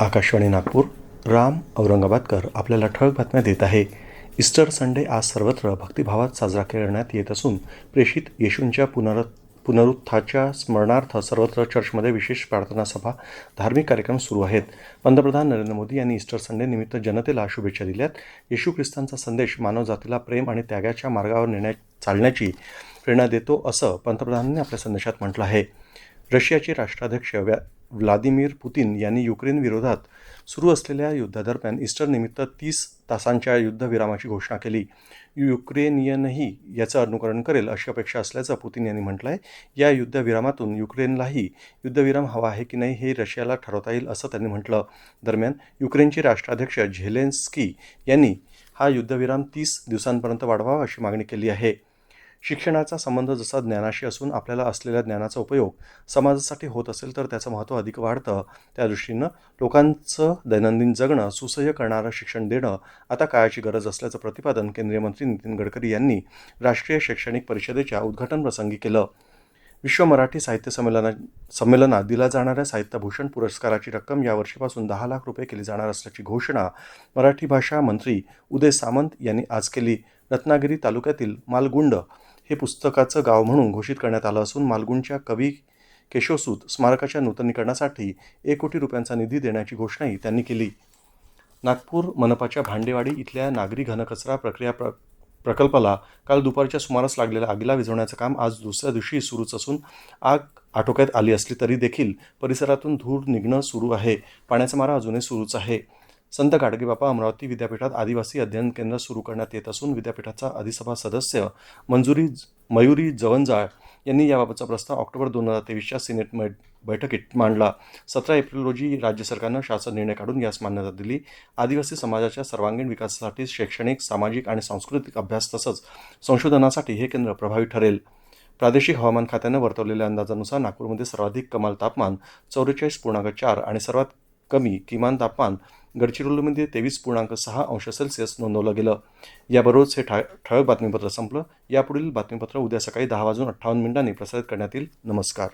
आकाशवाणी नागपूर राम औरंगाबादकर आपल्याला ठळक बातम्या देत आहे. इस्टर संडे आज सर्वत्र भक्तिभावात साजरा करण्यात येत असून प्रेषित येशूंच्या पुनर पुनरुत्थाच्या स्मरणार्थ सर्वत्र चर्चमध्ये विशेष प्रार्थना सभा धार्मिक कार्यक्रम सुरू आहेत. पंतप्रधान नरेंद्र मोदी यांनी इस्टर संडे निमित्त जनतेला शुभेच्छा दिल्यात. येशू ख्रिस्तांचा संदेश मानवजातीला प्रेम आणि त्यागाच्या मार्गावर नेण्या चालण्याची प्रेरणा देतो असं पंतप्रधानांनी आपल्या संदेशात म्हटलं आहे. रशियाचे राष्ट्राध्यक्ष व्या व्लादिमीर पुतीन यांनी युक्रेन विरोधात सुरू असलेल्या युद्धादरम्यान इस्टरनिमित्त तीस तासांच्या युद्धविरामाची घोषणा केली. युक्रेनियनही याचं अनुकरण करेल अशी अपेक्षा असल्याचं पुतीन यांनी म्हटलं आहे या युद्धविरामातून युक्रेनलाही युद्धविराम हवा आहे की नाही हे रशियाला ठरवता येईल असं त्यांनी म्हटलं. दरम्यान युक्रेनचे राष्ट्राध्यक्ष झेलेन्स्की यांनी हा युद्धविराम तीस दिवसांपर्यंत वाढवावा अशी मागणी केली आहे. शिक्षणाचा संबंध जसा ज्ञानाशी असून आपल्याला असलेल्या ज्ञानाचा उपयोग समाजासाठी होत असेल तर त्याचं महत्त्व अधिक वाढतं. त्या दृष्टीनं लोकांचं दैनंदिन जगणं सुसह्य करणारं शिक्षण देणं आता काळाची गरज असल्याचं प्रतिपादन केंद्रीय मंत्री नितीन गडकरी यांनी राष्ट्रीय शैक्षणिक परिषदेच्या उद्घाटन प्रसंगी केलं. विश्व मराठी साहित्य संमेलना संमेलनात दिला जाणाऱ्या साहित्यभूषण पुरस्काराची रक्कम या वर्षीपासून दहा लाख रुपये केली जाणार असल्याची घोषणा मराठी भाषा मंत्री उदय सामंत यांनी आज केली. रत्नागिरी तालुक्यातील मालगुंड हे पुस्तकाचं गाव म्हणून घोषित करण्यात आलं असून मालगुंडच्या कवी केशवसूत स्मारकाच्या नूतनीकरणासाठी एक कोटी रुपयांचा निधी देण्याची घोषणाही त्यांनी केली. नागपूर मनपाच्या भांडेवाडी इथल्या नागरी घनकचरा प्रक्रिया प्र प्रकल्पाला काल दुपारच्या सुमारास लागलेल्या आगीला विझवण्याचं काम आज दुसऱ्या दिवशी सुरूच असून आग आटोक्यात आली असली तरी देखील परिसरातून धूर निघणं सुरू आहे. पाण्याचा मारा अजूनही सुरूच आहे. संत गाडगेबापा अमरावती विद्यापीठात आदिवासी अध्ययन केंद्र सुरू करण्यात येत असून विद्यापीठाचा अधिसभा सदस्य मंजुरी मयुरी जवंजाळ यांनी याबाबतचा प्रस्ताव ऑक्टोबर दोन हजार तेवीसच्या सिनेट बैठकीत मांडला. सतरा एप्रिल रोजी राज्य सरकारनं शासन निर्णय काढून यास मान्यता दिली. आदिवासी समाजाच्या सर्वांगीण विकासासाठी शैक्षणिक सामाजिक आणि सांस्कृतिक अभ्यास तसंच संशोधनासाठी हे केंद्र प्रभावी ठरेल. प्रादेशिक हवामान खात्यानं वर्तवलेल्या अंदाजानुसार नागपूरमध्ये सर्वाधिक कमाल तापमान चौवेचाळीस पूर्णांक चार आणि सर्वात कमी किमान तापमान गडचिरोलीमध्ये तेवीस पूर्णांक सहा अंश सेल्सिअस नोंदवलं गेलं. याबरोबरच हे ठा ठळक बातमीपत्र संपलं. यापुढील बातमीपत्र उद्या सकाळी दहा वाजून अठ्ठावन्न मिनिटांनी प्रसारित करण्यात येईल. नमस्कार.